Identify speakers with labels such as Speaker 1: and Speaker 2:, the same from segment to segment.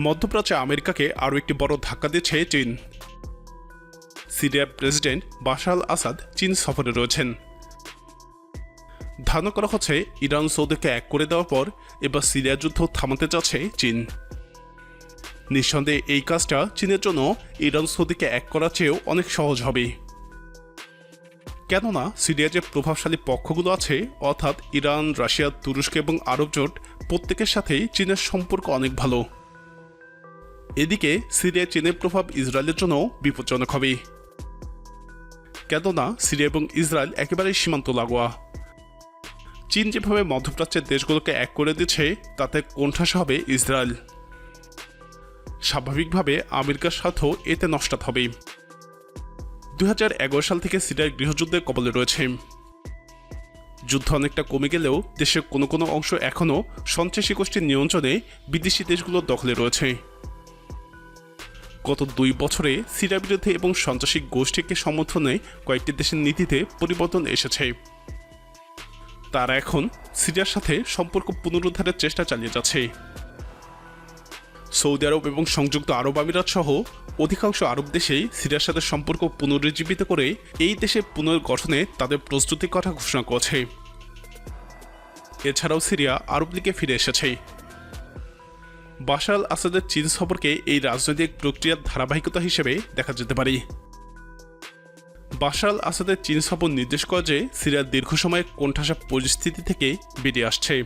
Speaker 1: মধ্যপ্রাচ্যে আমেরিকাকে আরও একটি বড় ধাক্কা দিয়েছে চীন। সিরিয়ার প্রেসিডেন্ট বাশার আল আসাদ চীন সফরে রয়েছেন। ধারণা করা হচ্ছে ইরান সৌদিকে এক করে দেওয়ার পর এবার সিরিয়া যুদ্ধ থামাতে চাচ্ছে চীন। নিঃসন্দেহে এই কাজটা চীনের জন্য ইরান সৌদিকে এক করার চেয়েও অনেক সহজ হবে। কেননা সিরিয়া যে প্রভাবশালী পক্ষগুলো আছে, অর্থাৎ ইরান, রাশিয়া, তুরস্ক এবং আরব জোট, প্রত্যেকের সাথেই চীনের সম্পর্ক অনেক ভালো। এদিকে সিরিয়া চীনের প্রভাব ইসরায়েলের জন্য বিপজ্জনক হবে। কেননা সিরিয়া এবং ইসরায়েল একেবারেই সীমান্ত লাগোয়া। চীন যেভাবে মধ্যপ্রাচ্যের দেশগুলোকে এক করে দিচ্ছে, তাতে কোণঠাসা হবে ইসরায়েল। স্বাভাবিকভাবে আমেরিকার স্বার্থ এতে নস্টাত হবে। দু হাজার এগারো সাল থেকে সিরিয়ার গৃহযুদ্ধের কবলে রয়েছে। যুদ্ধ অনেকটা কমে গেলেও দেশের কোনো কোনো অংশ এখনও সন্ত্রাসী গোষ্ঠীর নিয়ন্ত্রণে বিদেশি দেশগুলোর দখলে রয়েছে। গত দুই বছরে সিরিয়া বিরুদ্ধে এবং সন্ত্রাসী গোষ্ঠীকে সমর্থনে কয়েকটি দেশের নীতিতে পরিবর্তন এসেছে। তারা এখন সিরিয়ার সাথে সম্পর্ক পুনরুদ্ধারের চেষ্টা চালিয়ে যাচ্ছে। সৌদি আরব এবং সংযুক্ত আরব আমিরাত সহ অধিকাংশ আরব দেশেই সিরিয়ার সাথে সম্পর্ক পুনরুজ্জীবিত করে এই দেশে পুনর্গঠনে তাদের প্রস্তুতির কথা ঘোষণা করেছে। এছাড়াও সিরিয়া আরব লীগে ফিরে এসেছে। বাশার আল আসাদের চীন সফরকে এই রাজনৈতিক প্রক্রিয়ার ধারাবাহিকতা হিসেবে দেখা যেতে পারে। বাশার আল আসাদের চীন সফর নির্দেশ করে যে সিরিয়ার দীর্ঘ সময়ের কোণঠাসা পরিস্থিতি থেকে বেরিয়ে আসছে।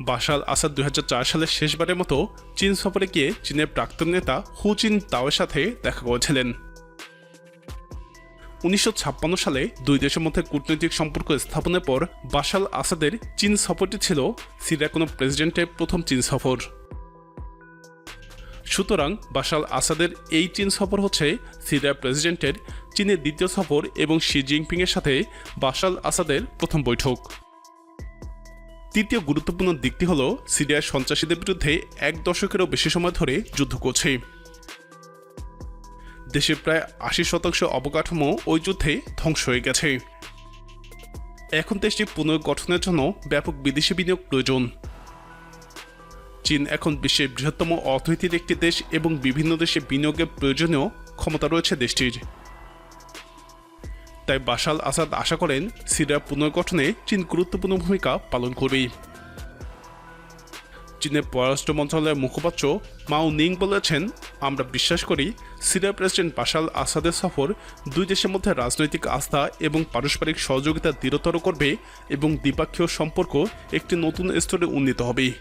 Speaker 1: বাশার আসাদ দুই হাজার চার সালের শেষবারের মতো চীন সফরে গিয়ে চীনের প্রাক্তন নেতা হু চিন তাওয়ের সাথে দেখা করেছিলেন। উনিশশো ছাপ্পান্ন সালে দুই দেশের মধ্যে কূটনৈতিক সম্পর্ক স্থাপনের পর বাশাল আসাদের চীন সফরটি ছিল সিরিয়ার কোনো প্রেসিডেন্টের প্রথম চীন সফর। সুতরাং বাশাল আসাদের এই চীন সফর হচ্ছে সিরিয়ার প্রেসিডেন্টের চীনের দ্বিতীয় সফর এবং শি জিনপিংয়ের সাথে বাশাল আসাদের প্রথম বৈঠক। তৃতীয় গুরুত্বপূর্ণ দিকটি হল সিরিয়ার সন্ত্রাসীদের বিরুদ্ধে এক দশকেরও বেশি সময় ধরে যুদ্ধ করছে। দেশের প্রায় আশি শতাংশ অবকাঠামো ওই যুদ্ধে ধ্বংস হয়ে গেছে। এখন দেশটি পুনর্গঠনের জন্য ব্যাপক বিদেশি বিনিয়োগ প্রয়োজন। চীন এখন বিশ্বের বৃহত্তম অর্থনীতির একটি দেশ এবং বিভিন্ন দেশে বিনিয়োগের প্রয়োজনীয় ক্ষমতা রয়েছে দেশটির। তাই বাশাল আসাদ আশা করেন, সিরিয়া পুনর্গঠনে চীন গুরুত্বপূর্ণ ভূমিকা পালন করবে চীনের পররাষ্ট্র মন্ত্রণালয়ের মুখপাত্র মাও নিং বলেছেন, আমরা বিশ্বাস করি সিরিয়ার প্রেসিডেন্ট বাশাল আসাদের সফর দুই দেশের মধ্যে রাজনৈতিক আস্থা এবং পারস্পরিক সহযোগিতা দৃঢ়তর করবে এবং দ্বিপাক্ষীয় সম্পর্ক একটি নতুন স্তরে উন্নীত হবে।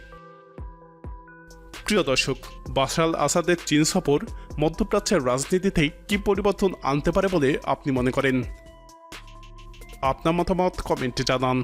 Speaker 1: প্রিয় দর্শক বাশাল আসাদের চীন সফর মধ্যপ্রাচ্যের রাজনীতিতে কি পরিবর্তন আনতে পারে বলে আপনি মনে করেন? আপনার মতামত কমেন্টে জানান।